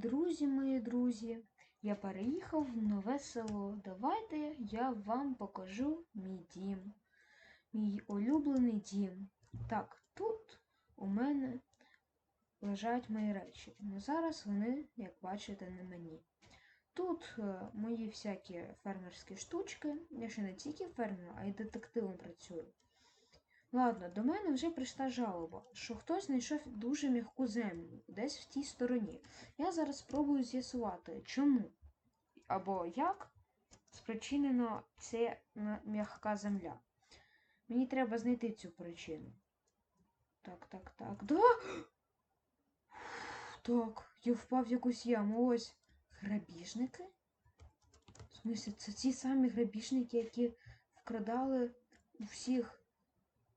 друзі, мої друзі, я переїхав в нове село. Давайте я вам покажу мій дім. Мій улюблений дім. Так, тут у мене лежать мої речі. Ну, зараз вони, як бачите, не мені. Тут е, мої всякі фермерські штучки. Я ще не тільки фермером, а й детективом працюю. Ладно, до мене вже прийшла жалоба, що хтось знайшов дуже м'яку землю десь в тій стороні. Я зараз спробую з'ясувати, чому або як спричинено ця м'яка земля. Мені треба знайти цю причину. Так, так, так. Да? Так, я впав в якусь яму. Ось. Грабіжники? В смысле, це ті самі грабіжники, які вкрадали у всіх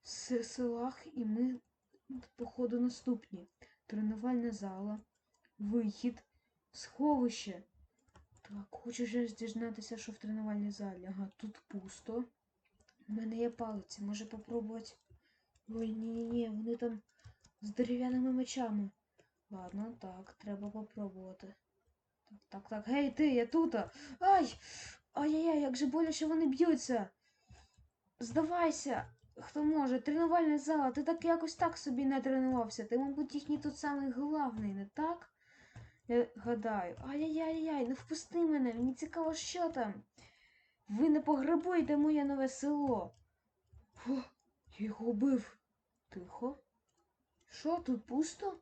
селах, і ми, походу, наступні. Тренувальна зала, вихід, сховище. Так, хочу ще дізнатися, що в тренувальній залі. Ага, тут пусто. У мене є палиці, може попробувати. Ой, ні-ні-ні, вони там з дерев'яними мечами. Ладно, так, треба попробувати. Так, так, так. Гей, ти, я тут. Ай! Ай-яй-яй, як же боляче вони б'ються. Здавайся, хто може, тренувальна зала, ти так якось так собі не тренувався. Ти, мабуть, їхній тут самий головний, не так? Я гадаю. Ай-яй-яй-яй, не впусти мене, мені цікаво, що там. Ви не пограбуєте моє нове село. Фу, я його убив. Тихо. Що, тут пусто?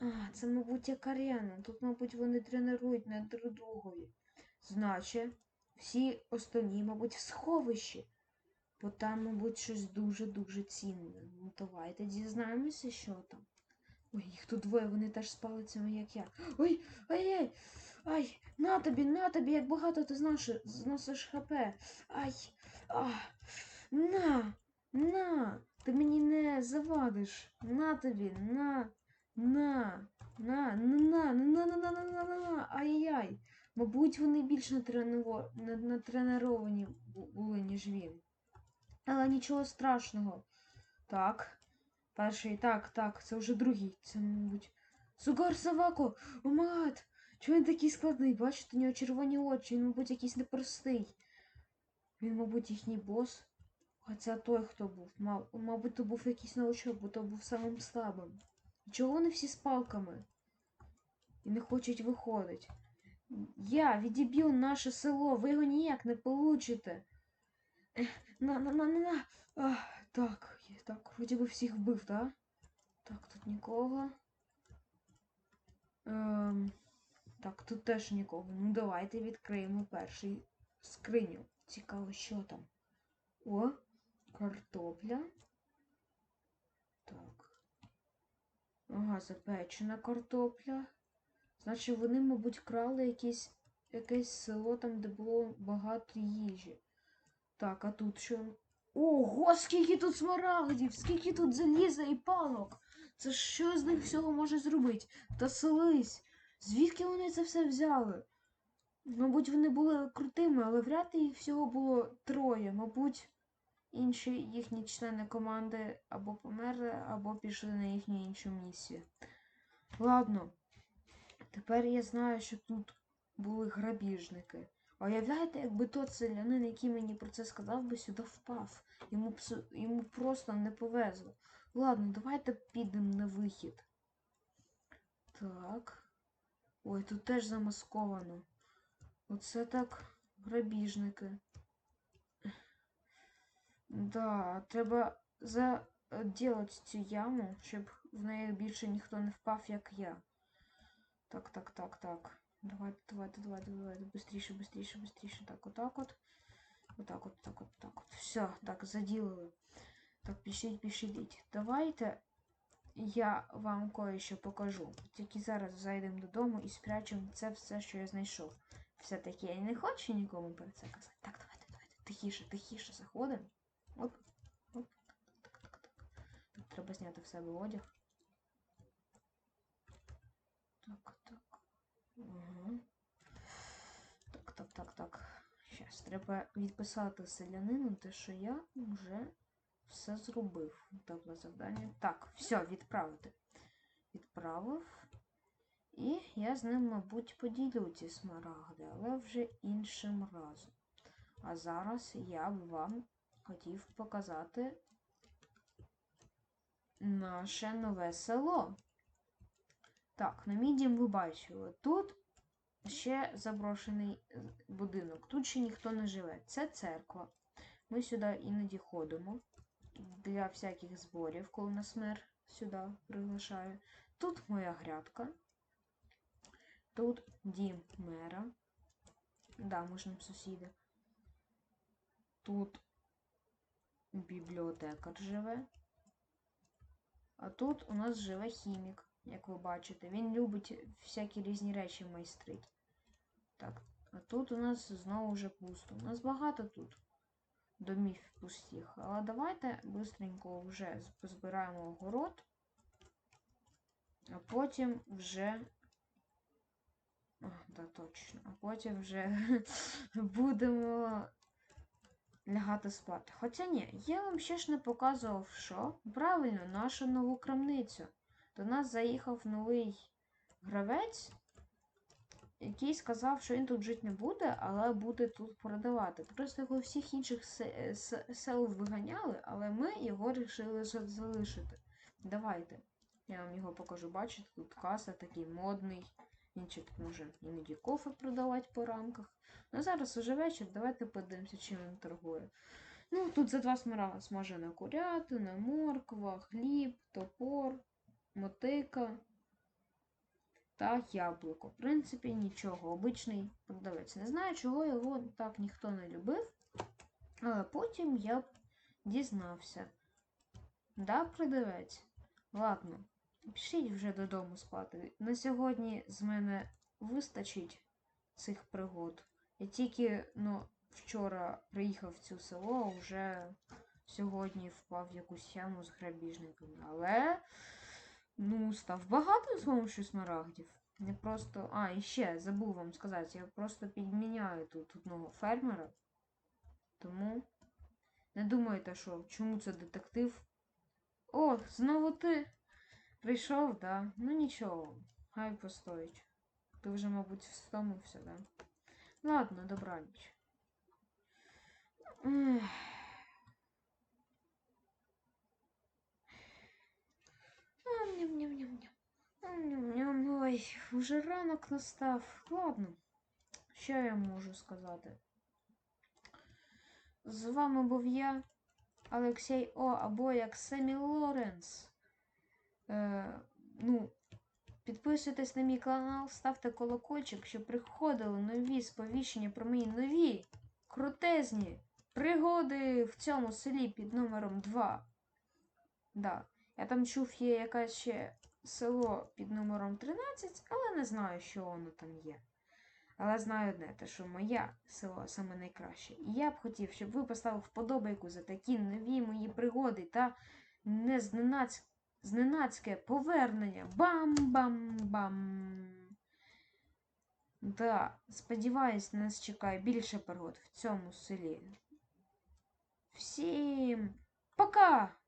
А, це, мабуть, як арена. Тут, мабуть, вони тренують над друг другові. Значить, всі остальні, мабуть, в сховищі. Бо там, мабуть, щось дуже-дуже цінне. Ну, давайте дізнаємося, що там. Ой, їх тут двоє, вони теж з палицями, як я. Ой, ай-ай! Ай, на тобі, на тобі, як багато ти знаєш, зносиш хп. Ай, а, на, на, ти мені не завадиш. На тобі, на, на, на, на, на, на, на, на, на, на, на, ай-яй. Мабуть, вони більш натреновані були, ніж він. Але нічого страшного. Так. Перший, так, так, це вже другий. Це, мабуть. Сугар Савако! Омагат! Чого він такий складний? Бачите, у нього червоні очі, він, мабуть, якийсь непростий. Він, мабуть, їхній бос. Хоча той, хто був. Мабуть, то був якийсь новачок, бо то був самим слабим. І Чого вони всі з палками? І не хочуть виходити. Я відіб'ю наше село, ви його ніяк не получите. Ех, На, на, на, на, на. Ах, так, є, так, вроді би всіх вбив, так? Так, тут нікого. Ем, так, тут теж нікого. Ну, давайте відкриємо перший скриню. Цікаво, що там. О, картопля. Так. Ага, запечена картопля. Значить, вони, мабуть, крали якісь, якесь село там, де було багато їжі. Так, а тут що? Ого, скільки тут смарагдів, скільки тут заліза і палок. Це що з них всього може зробити? Та селись. Звідки вони це все взяли? Мабуть, вони були крутими, але вряд ли їх всього було троє. Мабуть, інші їхні члени команди або померли, або пішли на їхню іншу місію. Ладно, тепер я знаю, що тут були грабіжники. А уявляєте, якби тот селянин, який мені про це сказав, би сюди впав. Йому, йому просто не повезло. Ладно, давайте підемо на вихід. Так. Ой, тут теж замасковано. Оце так грабіжники. Да, треба заділати цю яму, щоб в неї більше ніхто не впав, як я. Так, так, так, так. Давайте, давайте, давайте, давайте. Быстріше, быстріше, быстріше. Так, отак от. Отак от, так от, так от. Все, так, заділили. Так, пишіть, пишіть. Давайте я вам кое-що покажу. Тільки зараз зайдемо додому і спрячемо це все, що я знайшов. Все-таки я не хочу нікому про це казати. Так, давайте, давайте. Тихіше, тихіше заходимо. Оп, оп. Так, так, так, так. Тут треба зняти в себе одяг. Так, так. Так, так, так, так. Щас, треба відписати селянину те, що я вже все зробив. Тобто завдання. Так, все, відправити. Відправив. І я з ним, мабуть, поділю ці смарагди, але вже іншим разом. А зараз я б вам хотів показати наше нове село. Так, на мій дім ви бачили. Тут ще заброшений е, будинок. Тут ще ніхто не живе. Це церква. Ми сюди іноді ходимо для всяких зборів, коли нас мер сюди приглашає. Тут моя грядка. Тут дім мера. Да, нам сусіди. Тут бібліотекар живе. А тут у нас живе хімік, як ви бачите. Він любить всякі різні речі майстрить. Так, а тут у нас знову вже пусто. У нас багато тут домів пустих. Але давайте быстренько вже позбираємо огород, а потім вже. А, да, точно. А потім вже будемо лягати спати. Хоча ні, я вам ще ж не показував, що правильно, нашу нову крамницю. До нас заїхав новий гравець, який сказав, що він тут жити не буде, але буде тут продавати. Просто його всіх інших се- се- сел виганяли, але ми його вирішили залишити. Давайте. Я вам його покажу. Бачите, тут каса такий модний. Він ще тут може іноді кофе продавати по рамках. Ну зараз уже вечір, давайте подивимося, чим він торгує. Ну, тут за два смара смажена курятина, морква, хліб, топор, мотика та яблуко. В принципі, нічого. Обичний продавець. Не знаю, чого його так ніхто не любив. Але потім я б дізнався. Да, продавець? Ладно, пішіть вже додому спати. На сьогодні з мене вистачить цих пригод. Я тільки ну, вчора приїхав в цю село, а вже сьогодні впав в якусь яму з грабіжниками. Але ну, став багато з помощью смарагдів. Не просто. А, і ще забув вам сказати, я просто підміняю тут одного фермера. Тому не думайте, що чому це детектив. О, знову ти прийшов, да? Ну нічого, хай постоїть. Ти вже, мабуть, встомився, да? Ладно, добраніч. Ех. А, ням-ням-ням-ням. Ням-ням. Ой, вже ранок настав. Ладно. Що я можу сказати? З вами був я, Олексій О, або як Семі Лоренс. Е, ну, підписуйтесь на мій канал, ставте колокольчик, щоб приходили нові сповіщення про мої нові крутезні пригоди в цьому селі під номером 2. Да. Я там чув, є якесь ще село під номером 13, але не знаю, що воно там є. Але знаю одне, те, що моє село саме найкраще. І я б хотів, щоб ви поставили вподобайку за такі нові мої пригоди та не зненацьк... зненацьке повернення. Бам-бам-бам. Да, сподіваюсь, нас чекає більше пригод в цьому селі. Всім пока!